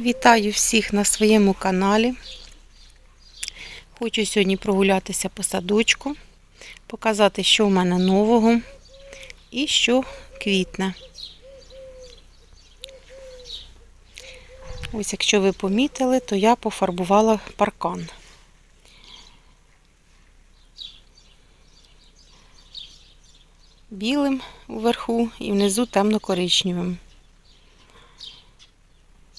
Вітаю всіх на своєму каналі. Хочу сьогодні прогулятися по садочку, показати, що в мене нового і що квітне. Ось, якщо ви помітили, то я пофарбувала паркан. Білим вверху і внизу темно-коричневим.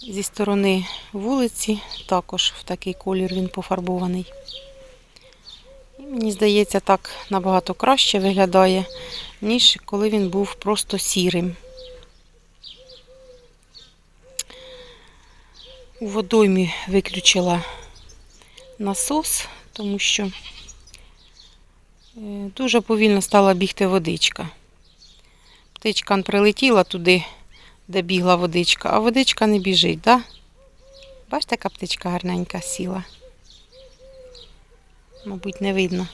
Зі сторони вулиці також в такий колір він пофарбований. І мені здається, так набагато краще виглядає, ніж коли він був просто сірим. У водоймі виключила насос, тому що е, дуже повільно стала бігти водичка. Птичка прилетіла туди, де бігла водичка, а водичка не біжить, да? Бачите, яка птичка гарненька сіла. Мабуть, не видно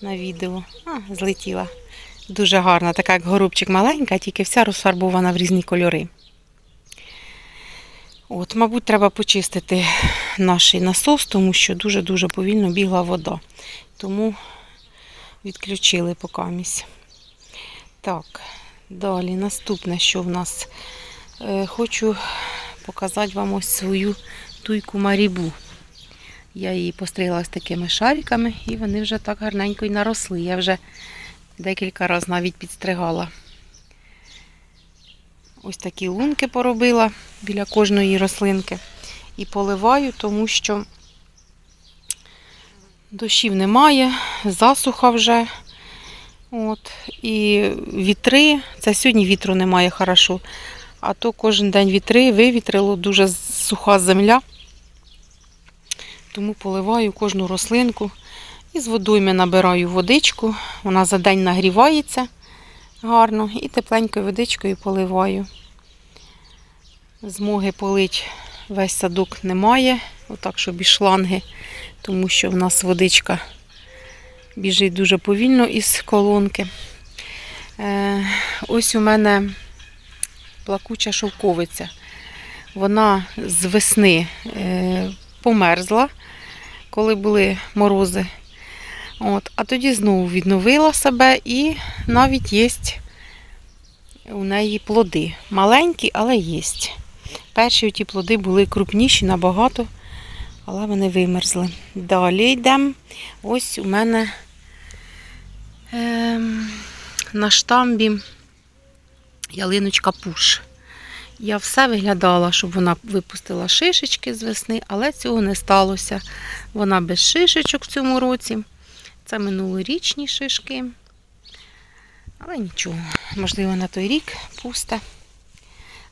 на відео. А, злетіла. Дуже гарна, така як горобчик маленька, тільки вся розфарбована в різні кольори. От, мабуть, треба почистити наш насос, тому що дуже-дуже повільно бігла вода. Тому відключили покамість. Так, далі наступне, що в нас. Е, Хочу показати вам ось свою туйку Марібу. Я її постригла з такими шариками, і вони вже так гарненько і наросли. Я вже декілька разів навіть підстригала. Ось такі лунки поробила біля кожної рослинки. І поливаю, тому що дощів немає, засуха вже. От, і вітри, це сьогодні вітру немає хорошо, а то кожен день вітри, вивітрило, дуже суха земля. Тому поливаю кожну рослинку. І з водойми набираю водичку. Вона за день нагрівається гарно і тепленькою водичкою поливаю. Змоги полить весь садок немає, отак, щоб і шланги, тому що в нас водичка біжить дуже повільно із колонки. Е, ось у мене плакуча шовковиця. Вона з весни е, померзла, коли були морози. От, а тоді знову відновила себе і навіть є у неї плоди. Маленькі, але є. Перші ті плоди були крупніші набагато, але вони вимерзли. Далі йдемо. Ось у мене ем, на штамбі ялиночка пуш. Я все виглядала, щоб вона випустила шишечки з весни, але цього не сталося. Вона без шишечок в цьому році. Це минулорічні шишки. Але нічого, можливо, на той рік пусте.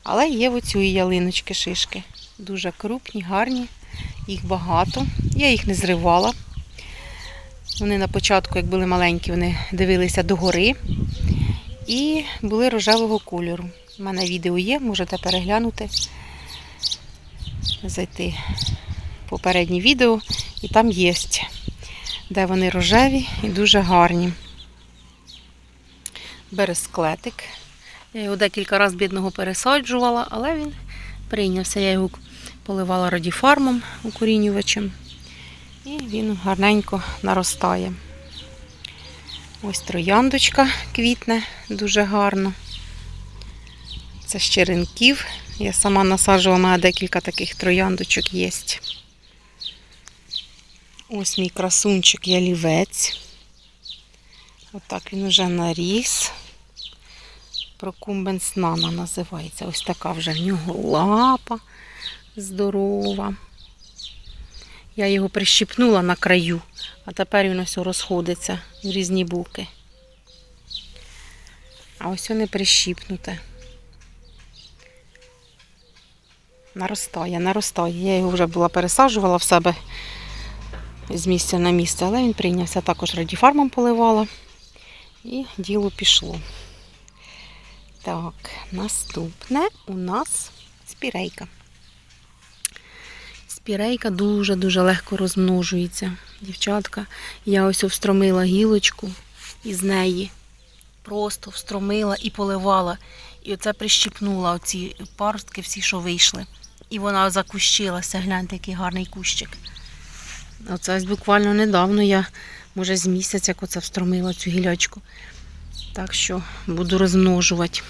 Але є в оцю ялиночки шишки. Дуже крупні, гарні, їх багато. Я їх не зривала. Вони на початку, як були маленькі, вони дивилися догори і були рожевого кольору. У мене відео є, можете переглянути, зайти в попереднє відео, і там є, де вони рожеві і дуже гарні. Бересклетик. Я його декілька разів бідного пересаджувала, але він прийнявся. Я його поливала радіфармом укорінювачем. І він гарненько наростає. Ось трояндочка квітне дуже гарно. Це з черенків. Я сама насаджувала, у мене декілька таких трояндочок є. Ось мій красунчик ялівець. Отак він уже наріс. Прокумбенс нана називається. Ось така вже в нього лапа здорова. Я його прищипнула на краю, а тепер він ось розходиться в різні буки. А ось не прищіпнуте. Наростає, наростає. Я його вже була пересаджувала в себе з місця на місце, але він прийнявся також радіфармом поливала. І діло пішло. Так, наступне у нас спірейка. Спірейка дуже-дуже легко розмножується. Дівчатка, я ось встромила гілочку із неї. Просто встромила і поливала. І оце прищіпнула оці паростки, всі, що вийшли. І вона закущилася. Гляньте, який гарний кущик. Оце ось буквально недавно я, може, з місяця, як оце встромила цю гілячку. Так що буду розмножувати.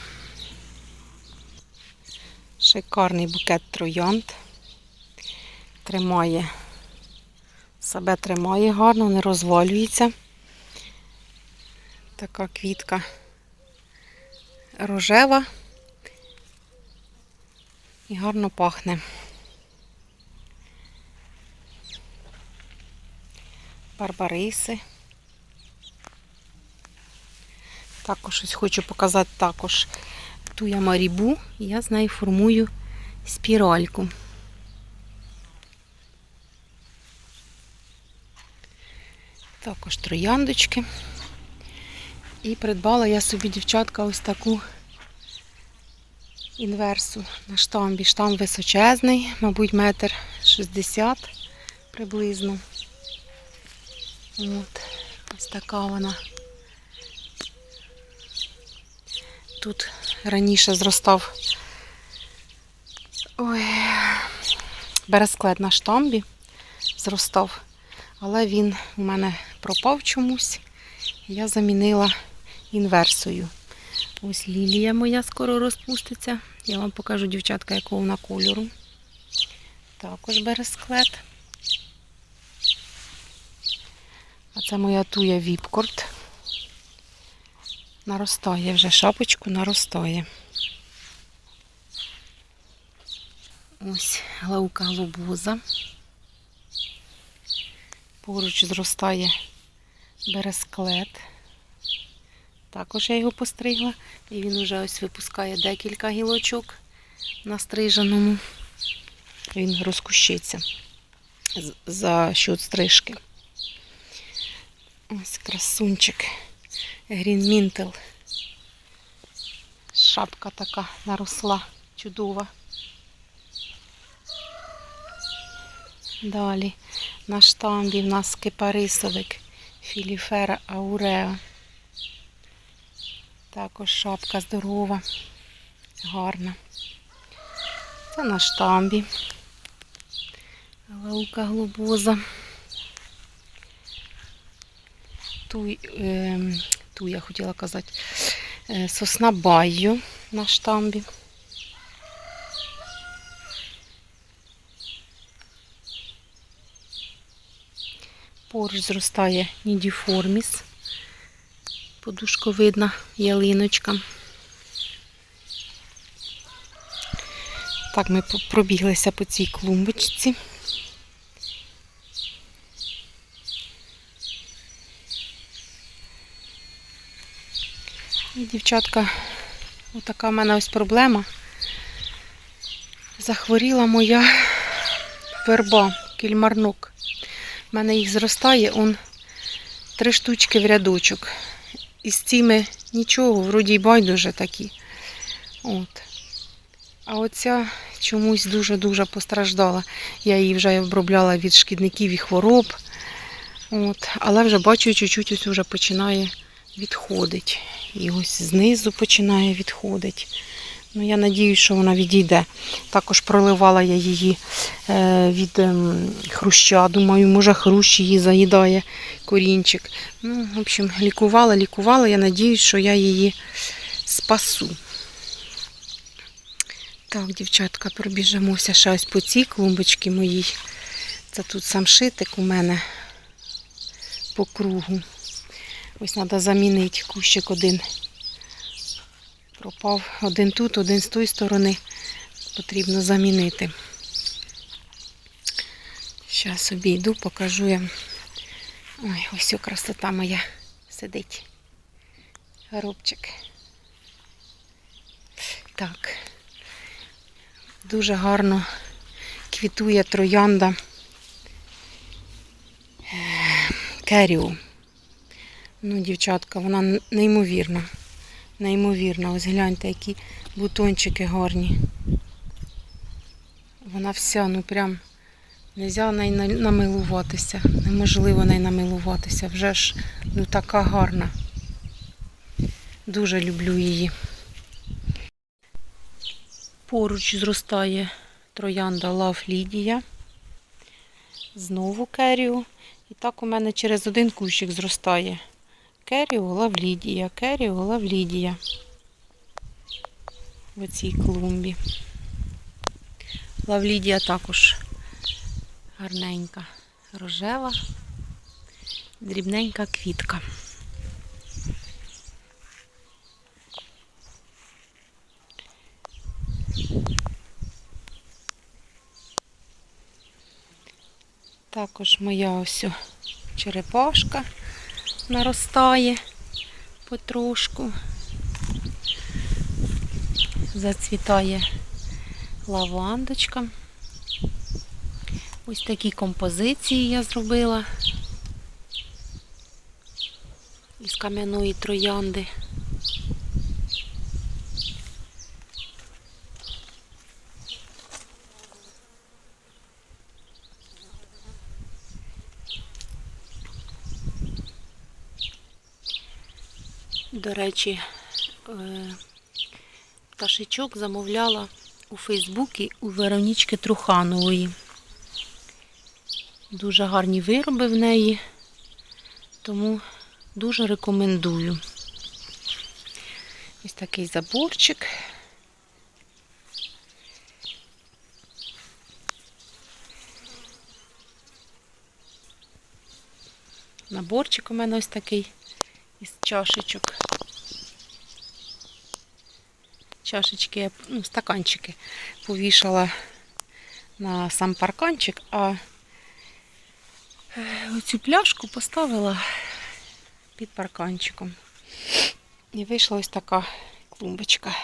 Шикарний букет троянд. Тримає. Себе тримає гарно, не розвалюється. Така квітка рожева і гарно пахне. Барбариси. Також ось хочу показати також туя марібу, і я з нею формую спіральку. Також трояндочки. І придбала я собі, дівчатка, ось таку інверсу на штамбі. Штамб височезний, мабуть, метр шістдесят приблизно. От, ось така вона. Тут раніше зростав ой, бересклет на штамбі зростав, але він у мене пропав чомусь. Я замінила інверсою. Ось лілія моя скоро розпуститься. Я вам покажу, дівчатка, якого вона кольору. Також бересклет. А це моя туя Віпкорт. Наростає вже шапочку, наростає. Ось глаука глобоза. Поруч зростає бересклет. Також я його постригла. І він вже ось випускає декілька гілочок на стриженому. Він розкущиться за счет стрижки. Ось красунчик. Грінмінтел. Шапка така наросла, чудова. Далі на штамбі в нас кипарисовик Філіфера ауреа. Також шапка здорова, гарна. Це на штамбі. Лаука глобоза. Ту, е, ту я хотіла казати. Е, сосна байю на штамбі. Поруч зростає нідіформіс, подушковидна ялиночка. Так, ми пробіглися по цій клумбочці. І, дівчатка, отака в мене ось проблема. Захворіла моя верба, кільмарнок. У мене їх зростає он три штучки в рядочок. І з цими нічого, вроді й байдуже такі. От. А оця чомусь дуже-дуже постраждала. Я її вже обробляла від шкідників і хвороб. От. Але вже бачу, чуть-чуть ось вже починає відходити. І ось знизу починає відходити. Ну, я надіюсь, що вона відійде. Також проливала я її е, від ем, хруща. Думаю, може хрущ її заїдає корінчик. Ну, в общем, лікувала, лікувала. Я надіюсь, що я її спасу. Так, дівчатка, пробіжимося ще ось по цій клумбочці моїй. Це тут сам шитик у мене по кругу. Ось треба замінити кущик один. Пропав один тут, один з тої сторони. Потрібно замінити. Зараз обійду, покажу я. Ой, ось красота моя сидить. Горобчик. Так. Дуже гарно квітує троянда Керіо. Ну, дівчатка, вона неймовірна. Неймовірна. Ось гляньте, які бутончики гарні. Вона вся, ну прям не можна нею намилуватися. Неможливо нею намилуватися. Вже ж ну така гарна. Дуже люблю її. Поруч зростає троянда Лав Лідія. Знову керіо. І так у мене через один кущик зростає. Керіо Лав Лідія, керіо Лав Лідія. В оцій клумбі. Лав Лідія також гарненька, рожева, дрібненька квітка. Також моя ось черепашка наростає потрошку. Зацвітає лавандочка. Ось такі композиції я зробила із кам'яної троянди. До речі, е, пташечок замовляла у Фейсбуці у Веронічки Труханової. Дуже гарні вироби в неї, тому дуже рекомендую. Ось такий заборчик. Наборчик у мене ось такий із чашечок. Чашечки, ну, стаканчики повішала на сам парканчик, а е, оцю пляшку поставила під парканчиком. І вийшла ось така клумбочка.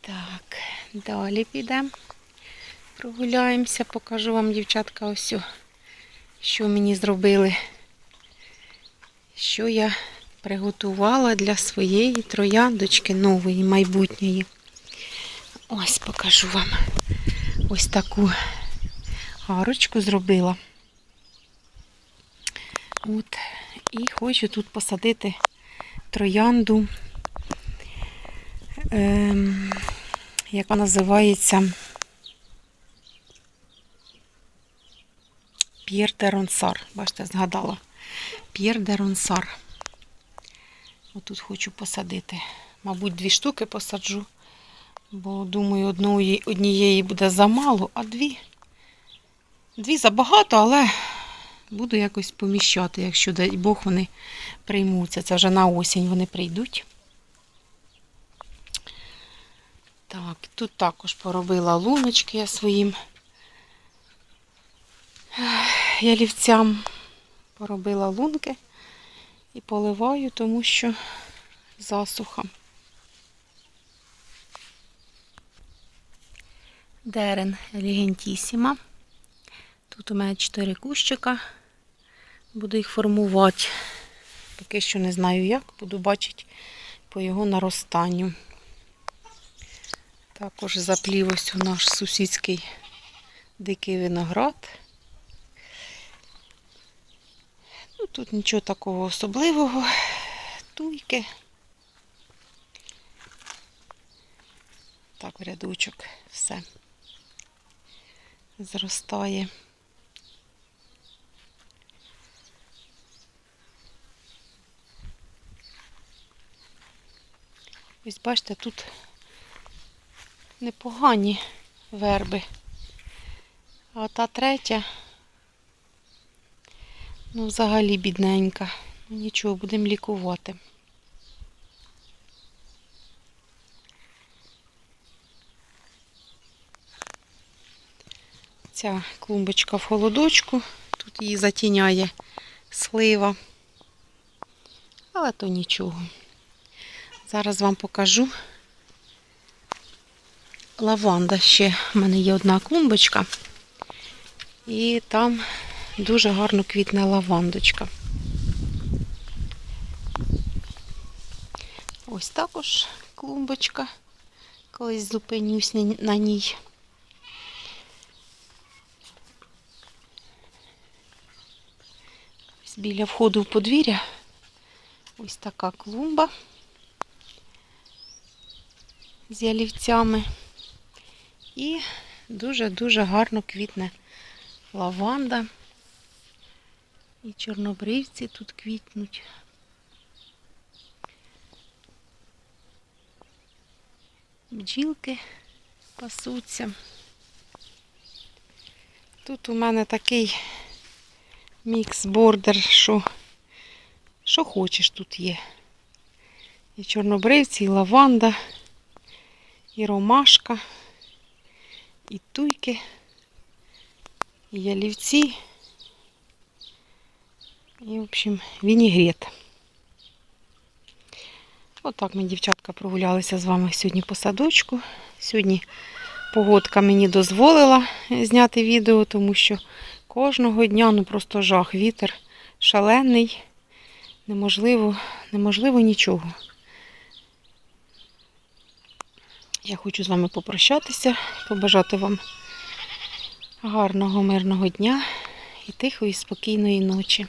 Так, далі підемо. Прогуляємося, покажу вам, дівчатка, ось, що мені зробили що я приготувала для своєї трояндочки нової, майбутньої. Ось покажу вам. Ось таку гарочку зробила. От. І хочу тут посадити троянду, ем, яка називається П'єр де Ронсар. Бачите, згадала. П'єр де Ронсар. Отут хочу посадити. Мабуть, дві штуки посаджу, бо думаю, одної, однієї буде замало, а дві. Дві забагато, але буду якось поміщати, якщо дай Бог вони приймуться. Це вже на осінь вони прийдуть. Так, тут також поробила луночки я своїм ялівцям. Поробила лунки і поливаю, тому що засуха. Дерен елегантісіма. Тут у мене 4 кущика. Буду їх формувати. Поки що не знаю як, буду бачити по його наростанню. Також заплів ось у наш сусідський дикий виноград. Ну, тут нічого такого особливого. Туйки. Так, в рядочок все зростає. Ось бачите, тут непогані верби. А та третя Ну, взагалі бідненька. Нічого, будемо лікувати. Ця клумбочка в холодочку, тут її затіняє слива, але то нічого. Зараз вам покажу лаванда ще. в мене є одна клумбочка, і там Дуже гарно квітне лавандочка. Ось також клумбочка. Колись зупинюсь на ній. Біля входу в подвір'я. Ось така клумба. з ялівцями. І дуже-дуже гарно квітне лаванда. І чорнобривці тут квітнуть. Бджілки пасуться. Тут у мене такий мікс-бордер, що, що хочеш тут є. І чорнобривці, і лаванда, і ромашка, і туйки, і ялівці, і, в общем, вінігрет. Отак ми, дівчатка, прогулялися з вами сьогодні по садочку. Сьогодні погодка мені дозволила зняти відео, тому що кожного дня ну просто жах, вітер шалений, неможливо, неможливо нічого. Я хочу з вами попрощатися, побажати вам гарного, мирного дня і тихої, спокійної ночі.